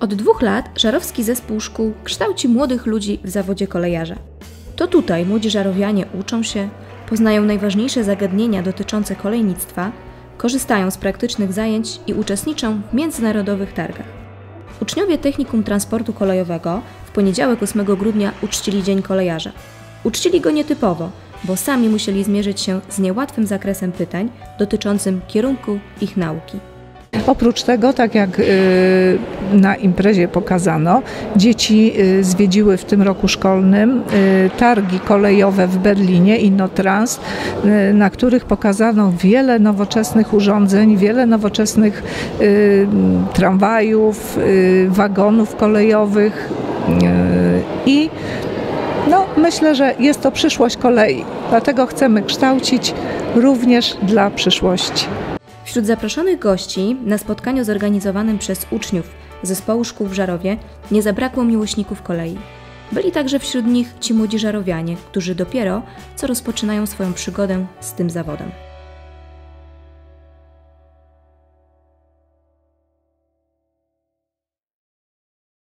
Od dwóch lat żarowski zespół szkół kształci młodych ludzi w zawodzie kolejarza. To tutaj młodzi żarowianie uczą się, poznają najważniejsze zagadnienia dotyczące kolejnictwa, korzystają z praktycznych zajęć i uczestniczą w międzynarodowych targach. Uczniowie Technikum Transportu Kolejowego w poniedziałek 8 grudnia uczcili Dzień Kolejarza. Uczcili go nietypowo, bo sami musieli zmierzyć się z niełatwym zakresem pytań dotyczącym kierunku ich nauki. Oprócz tego, tak jak y, na imprezie pokazano, dzieci y, zwiedziły w tym roku szkolnym y, targi kolejowe w Berlinie, Innotrans, na których pokazano wiele nowoczesnych urządzeń, wiele nowoczesnych tramwajów, wagonów kolejowych i no, myślę, że jest to przyszłość kolei, dlatego chcemy kształcić również dla przyszłości. Wśród zaproszonych gości na spotkaniu zorganizowanym przez uczniów zespołu szkół w Żarowie nie zabrakło miłośników kolei. Byli także wśród nich ci młodzi żarowianie, którzy dopiero co rozpoczynają swoją przygodę z tym zawodem.